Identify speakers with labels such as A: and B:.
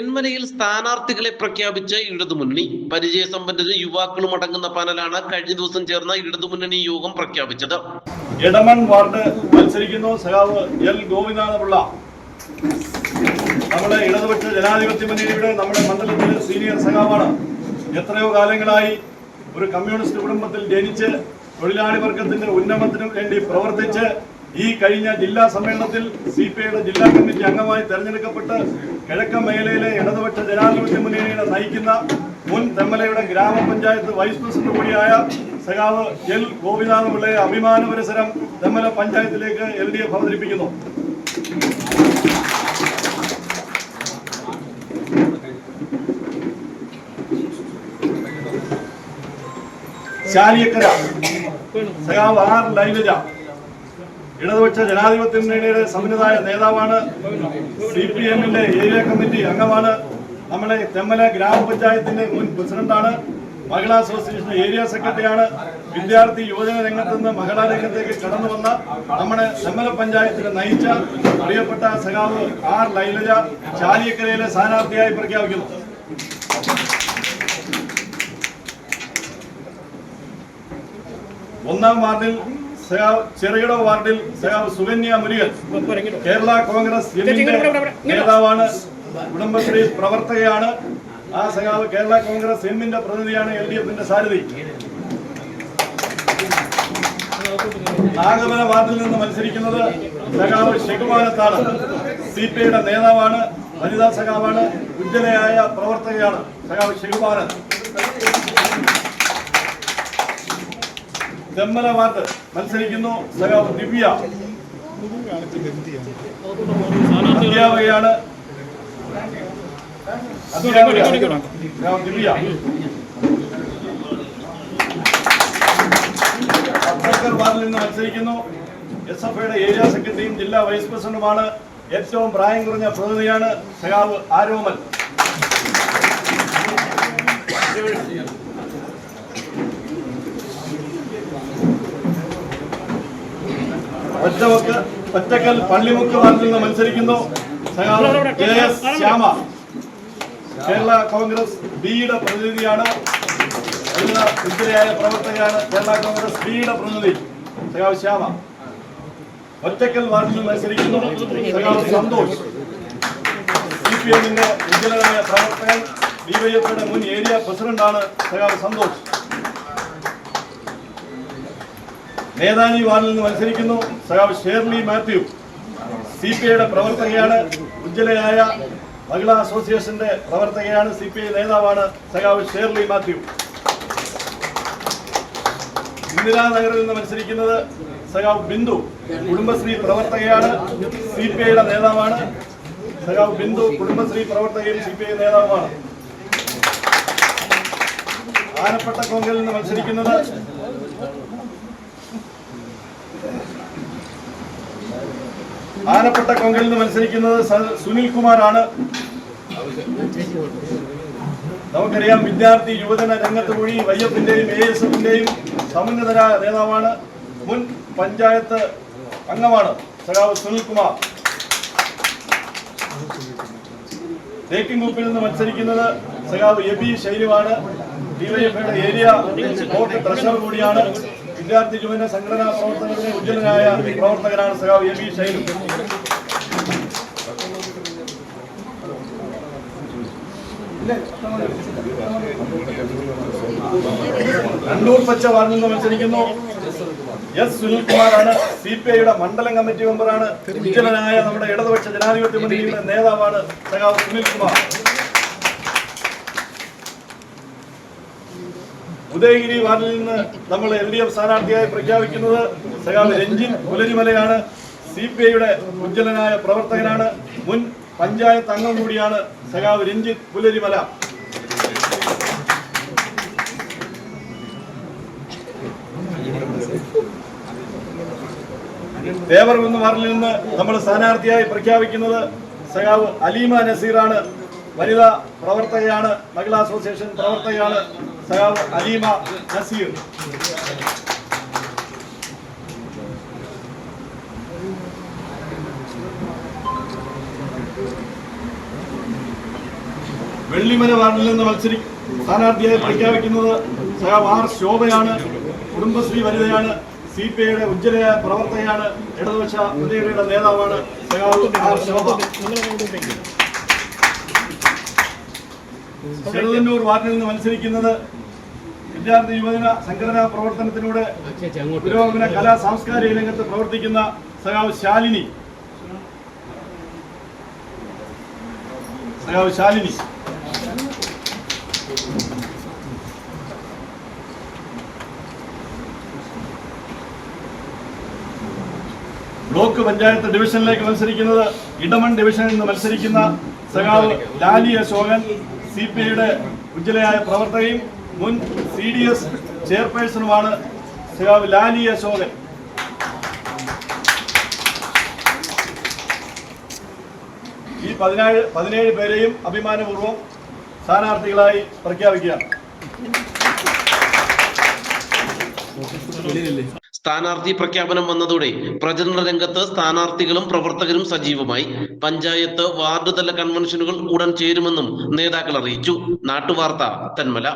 A: തെന്മലയിൽ സ്ഥാനാർത്ഥികളെ പ്രഖ്യാപിച്ച ഇടതുമുന്നണി പരിചയസമ്പന്നരും യുവാക്കളും അടങ്ങുന്ന പാനലാണ് കഴിഞ്ഞ ദിവസം ചേർന്ന ഇടതുമുന്നണി യോഗം പ്രഖ്യാപിച്ചത്.
B: എടമൺ വാർഡ് മത്സരിക്കുന്നു. സഖാവ് എൽ ഗോപിനാഥപിള്ള നമ്മുടെ ഇടതുപക്ഷ ജനാധിപത്യ മുന്നണിയുടെ നമ്മുടെ മണ്ഡലത്തിലെ സീനിയർ സഖാവാണ്. എത്രയോ കാലങ്ങളായി ഒരു കമ്മ്യൂണിസ്റ്റ് കുടുംബത്തിൽ ജനിച്ച് തൊഴിലാളി വർഗത്തിന്റെ ഉന്നമനത്തിനു വേണ്ടി പ്രവർത്തിച്ച് ഈ കഴിഞ്ഞ ജില്ലാ സമ്മേളനത്തിൽ സി പി ഐയുടെ ജില്ലാ കമ്മിറ്റി അംഗമായി തെരഞ്ഞെടുക്കപ്പെട്ട് കിഴക്കൻ മേഖലയിലെ ഇടതുപക്ഷ ജനാധിപത്യ മുന്നണിയെ നയിക്കുന്ന മുൻ തെമ്മലയുടെ ഗ്രാമപഞ്ചായത്ത് വൈസ് പ്രസിഡന്റ് കൂടിയായ സഖാവ് എൽ ഗോപിനാഥപിള്ളയെ അഭിമാന പുരസരം തെമ്മല പഞ്ചായത്തിലേക്ക് എൽ ഡി എഫ് അവതരിപ്പിക്കുന്നു. ശാലിയക്കര സഖാവ് ആർ ലൈലജ ഇടതുപക്ഷ ജനാധിപത്യ മുന്നണിയുടെ സമന്വിതായ നേതാവാണ് സി പി എമ്മിന്റെ ഏരിയ കമ്മിറ്റി അംഗമാണ്. നമ്മുടെ തെമ്മല ഗ്രാമപഞ്ചായത്തിന്റെ മുൻ പ്രസിഡന്റാണ്. മഹിളാ അസോസിയേഷൻ ഏരിയ സെക്രട്ടറിയാണ്. വിദ്യാർത്ഥി യുവജന രംഗത്ത് നിന്ന് മഹിളാ രംഗത്തേക്ക് കടന്നു വന്ന നമ്മുടെ തെമ്മല പഞ്ചായത്തിനെ നയിച്ച അറിയപ്പെട്ട സഖാവ് ആർ ലൈലജ ചാലിയക്കരയിലെ സ്ഥാനാർത്ഥിയായി പ്രഖ്യാപിക്കുന്നു. ഒന്നാം വാർഡിൽ ചെറുകിട വാർഡിൽ സയാവ് സുകന്യ മുരുകൻ കേരള കോൺഗ്രസ് എമ്മിന്റെ നേതാവാണ് കുടുംബശ്രീ പ്രവർത്തകയാണ്. ആ സഖാവ് കേരള കോൺഗ്രസ് എമ്മിന്റെ പ്രതിനിധിയാണ് എൽ ഡി എഫിന്റെ സാരഥി. നാഗമന വാർഡിൽ നിന്ന് മത്സരിക്കുന്നത് സഖാവ് ഷെഖുമാനത്താണ് സി പി ഐയുടെ നേതാവാണ് വനിതാ സഖാവാണ് ഉജ്ജ്വലയായ പ്രവർത്തകയാണ് സഖാവ് ഷെഖുമാനൻ തെമ്മല വാർഡ് മത്സരിക്കുന്നു സഖാവ് ദിവ്യ. അധ്യാപകയാണ്. ദിവ്യ. വാർഡിൽ നിന്ന് മത്സരിക്കുന്നു. എസ് എഫ് ഐയുടെ ഏരിയ സെക്രട്ടറിയും ജില്ലാ വൈസ് പ്രസിഡന്റുമാണ് ഏറ്റവും പ്രായം കുറഞ്ഞ പ്രതിനിധിയാണ് സഖാവ് ആരോമൽ. ഒറ്റവക്ക് ഒറ്റക്കൽ പള്ളിമുക്ക് വാർഡിൽ നിന്ന് മത്സരിക്കുന്നു. K S Shyama. Kerala Congress ബിയുടെ പ്രതിനിധിയാണ്. പ്രവർത്തകരാണ് കേരള കോൺഗ്രസ് ബിയുടെ പ്രതിനിധി. സഖാവ് ശ്യാമ. ഒറ്റക്കൽ വാർഡിൽ നിന്ന് മത്സരിക്കുന്നു. സഖാവ് സന്തോഷ്. സി പി എമ്മിന്റെ ഉജ്ജ്വലനായ പ്രവർത്തകൻ ഡിവൈഎഫ്ഐയുടെ മുൻ ഏരിയ പ്രസിഡന്റാണ് സഖാവ് സന്തോഷ്. നേതാജി വാർഡിൽ നിന്ന് മത്സരിക്കുന്നു. സഖാവ് ഷേർലി മാത്യു. സി പി ഐയുടെ പ്രവർത്തകയാണ്. ഉജ്ജ്വലയായ മഹിളാ അസോസിയേഷന്റെ പ്രവർത്തകയാണ് സി പി ഐ നേതാവാണ് സഖാവ് ഷേർലി മാത്യു. ഇന്ദിരാനഗറിൽ നിന്ന് മത്സരിക്കുന്നത് സഖാവ് ബിന്ദു. കുടുംബശ്രീ പ്രവർത്തകയാണ് സി പി ഐയുടെ നേതാവാണ്. സഖാവ് ബിന്ദു കുടുംബശ്രീ പ്രവർത്തകയും സി പി ഐ നേതാവുമാണ്. ആനപ്പെട്ട കോങ്കലിൽ നിന്ന് മത്സരിക്കുന്നത് ആനപ്പെട്ട കൊങ്കലിൽ നിന്ന് മത്സരിക്കുന്നത് സുനിൽ കുമാറാണ്. നമുക്കറിയാം വിദ്യാർത്ഥി യുവജന രംഗത്ത് കൂടി വൈ എഫിന്റെയും എ എസ് എഫിന്റെയും സമന്വിതര നേതാവാണ് മുൻ പഞ്ചായത്ത് അംഗമാണ് സഖാവ് സുനിൽ കുമാർ. ഗ്രൂപ്പിൽ നിന്ന് മത്സരിക്കുന്നത് സഖാവ് എബി ശൈലുവാണ്. ഡിവൈഎഫ്ഐയുടെ ഏരിയ വോട്ട് ട്രഷറർ കൂടിയാണ്. വിദ്യാർത്ഥി ജീവന സംഘടനാ പ്രവർത്തനത്തിലെ ഉജ്ജ്വലനായ പ്രവർത്തകനാണ് സഖാവ് എ എബി ശൈലു. കണ്ണൂർ പച്ച വാർഡിൽ നിന്ന് മത്സരിക്കുന്നു. എസ് സുനിൽകുമാറാണ് സി പി ഐയുടെ മണ്ഡലം കമ്മിറ്റി മെമ്പറാണ്. ഉജ്ജ്വലനായ നമ്മുടെ ഇടതുപക്ഷ ജനാധിപത്യ മുന്നണിയുടെ നേതാവാണ് സഖാവ് സുനിൽകുമാർ. ഉദയഗിരി വാർഡിൽ നിന്ന് നമ്മൾ എൽ ഡി എഫ് സ്ഥാനാർത്ഥിയായി പ്രഖ്യാപിക്കുന്നത് സഖാവ് രഞ്ജിൻ പുലരിമലയാണ്. സി പി ഐയുടെ ഉജ്ജ്വലനായ പ്രവർത്തകനാണ്. മുൻ പഞ്ചായത്ത് അംഗം കൂടിയാണ് സഖാവ് രഞ്ജിത്ത് പുലരിമല. ദേവർകുന്ന് വാർഡിൽ നിന്ന് നമ്മൾ സ്ഥാനാർത്ഥിയായി പ്രഖ്യാപിക്കുന്നത് സഖാവ് അലീമ നസീറാണ്. വനിതാ പ്രവർത്തകയാണ് മഹിളാ അസോസിയേഷൻ പ്രവർത്തകയാണ്. സഖാവ് അലീമ നസീർ വെള്ളിമല വാർഡിൽ നിന്ന് മത്സരി സ്ഥാനാർത്ഥിയായി പ്രഖ്യാപിക്കുന്നത് സഖാവ് ആർ ശോഭയാണ്. കുടുംബശ്രീ വനിതയാണ്. സി പി ഐയുടെ ഉജ്ജ്വലയായ പ്രവർത്തകയാണ്. ഇടതുപക്ഷ മുന്നേറിയുടെ നേതാവാണ് സഖാവ് ആർ ശോഭ. ചെറുതന്നൂർ വാർഡിൽ നിന്ന് മത്സരിക്കുന്നത് വിദ്യാർത്ഥി യുവജന സംഘടനാ പ്രവർത്തനത്തിലൂടെ പുരോഗമന കലാ സാംസ്കാരിക രംഗത്ത് പ്രവർത്തിക്കുന്ന സഖാവ് ശാലിനി. സഖാവ് ശാലിനി. ബ്ലോക്ക് പഞ്ചായത്ത് ഡിവിഷനിലേക്ക് മത്സരിക്കുന്നത് ഇടമൺ ഡിവിഷനിൽ നിന്ന് മത്സരിക്കുന്ന സഖാവ് ലാലി അശോകൻ സി പി ഐയുടെ ഉജ്ജ്വലയായ പ്രവർത്തകയും മുൻ സി ഡി എസ് ചെയർപേഴ്സണുമാണ് ശ്രീ ലാലി അശോകൻ ഈ പതിനേഴ് പതിനേഴ് പേരെയും അഭിമാനപൂർവം സ്ഥാനാർത്ഥികളായി പ്രഖ്യാപിക്കുകയാണ്.
A: സ്ഥാനാർത്ഥി പ്രഖ്യാപനം വന്നതോടെ പ്രചരണ രംഗത്ത് സ്ഥാനാർത്ഥികളും പ്രവർത്തകരും സജീവമായി. പഞ്ചായത്ത് വാർഡ് തല കൺവെൻഷനുകൾ ഉടൻ ചേരുമെന്നും നേതാക്കൾ അറിയിച്ചു. നാട്ടുവാർത്ത തെന്മല.